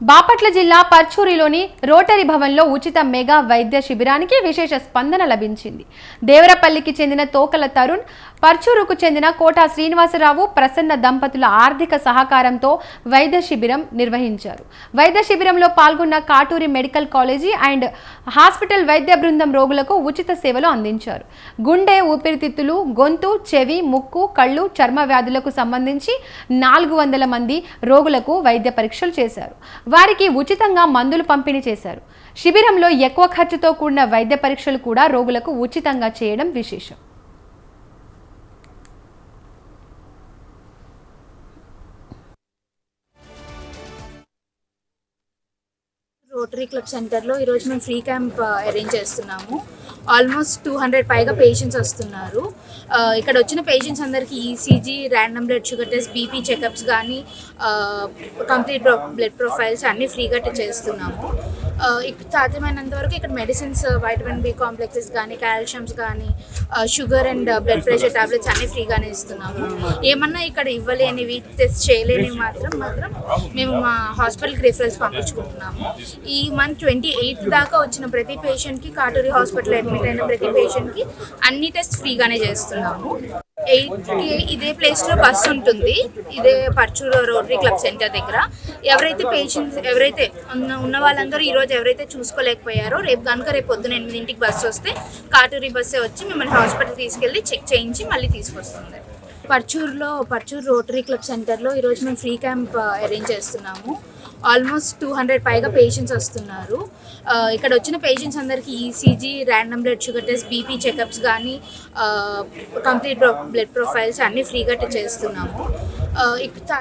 బాపట్ల జిల్లా పర్చూరిలోని రోటరీ భవన్లో ఉచిత మెగా వైద్య శిబిరానికి విశేష స్పందన లభించింది. దేవరపల్లికి చెందిన తోకల తరుణ్ పర్చూరుకు చెందిన కోటా శ్రీనివాసరావు ప్రసన్న దంపతుల ఆర్థిక సహకారంతో వైద్య శిబిరం నిర్వహించారు. వైద్య శిబిరంలో పాల్గొన్న Katuri medical college and hospital వైద్య బృందం రోగులకు ఉచిత సేవలు అందించారు. గుండె ఊపిరితిత్తులు గొంతు చెవి ముక్కు కళ్ళు చర్మ వ్యాధులకు సంబంధించి నాలుగు వందల మంది రోగులకు వైద్య పరీక్షలు చేశారు. వారికి ఉచితంగా మందులు పంపిణీ చేశారు. శిబిరంలో ఎక్కువ ఖర్చుతో కూడిన వైద్య పరీక్షలు కూడా రోగులకు ఉచితంగా చేయడం విశేషం. రోటరీ క్లబ్ సెంటర్లో ఈరోజు మేము ఫ్రీ క్యాంప్ అరేంజ్ చేస్తున్నాము. ఆల్మోస్ట్ టూ హండ్రెడ్ పైగా పేషెంట్స్ వస్తున్నారు. ఇక్కడ వచ్చిన పేషెంట్స్ అందరికీ ECG random blood sugar test BP checkups కానీ కంప్లీట్ బ్లడ్ ప్రొఫైల్స్ అన్నీ ఫ్రీగా చేస్తున్నాము. సాధ్యమైనంత వరకు ఇక్కడ మెడిసిన్స్ వైటమిన్ బి కాంప్లెక్సెస్ కానీ కాల్షియమ్స్ కానీ sugar and blood pressure tablets అన్నీ ఫ్రీగానే ఇస్తున్నాము. ఏమన్నా ఇక్కడ ఇవ్వలేనివి టెస్ట్ చేయలేనివి మాత్రం మాత్రం మేము మా హాస్పిటల్కి రిఫరెన్స్ పంపించుకుంటున్నాము. ఈ మంత్ ట్వంటీ ఎయిత్ దాకా వచ్చిన ప్రతి పేషెంట్కి కాటూరి హాస్పిటల్ అడ్మిట్ అయిన ప్రతి పేషెంట్కి అన్ని టెస్ట్ ఫ్రీగానే చేస్తున్నాము. ఎయిట్కి ఇదే ప్లేస్లో బస్సు ఉంటుంది. ఇదే పర్చూరు రోటరీ క్లబ్ సెంటర్ దగ్గర. ఎవరైతే పేషెంట్స్ ఎవరైతే ఉన్న ఉన్న వాళ్ళందరూ ఈరోజు ఎవరైతే చూసుకోలేకపోయారో రేపు కనుక రేపు పొద్దున ఎనిమిదింటికి బస్సు వస్తే కాటూరి బస్సే వచ్చి మిమ్మల్ని హాస్పిటల్ తీసుకెళ్ళి చెక్ చేయించి మళ్ళీ తీసుకొస్తుంది. పర్చూర్లో పర్చూర్ రోటరీ క్లబ్ సెంటర్లో ఈరోజు మేము ఫ్రీ క్యాంప్ అరేంజ్ చేస్తున్నాము. ఆల్మోస్ట్ టూ హండ్రెడ్ పైగా పేషెంట్స్ వస్తున్నారు. Uh, ఇక్కడ వచ్చిన పేషెంట్స్ అందరికీ ECG random blood sugar test BP checkups కానీ కంప్లీట్ బ్లడ్ ప్రొఫైల్స్ అన్నీ ఫ్రీగా చేస్తున్నాము. Uh, ఇక్కడ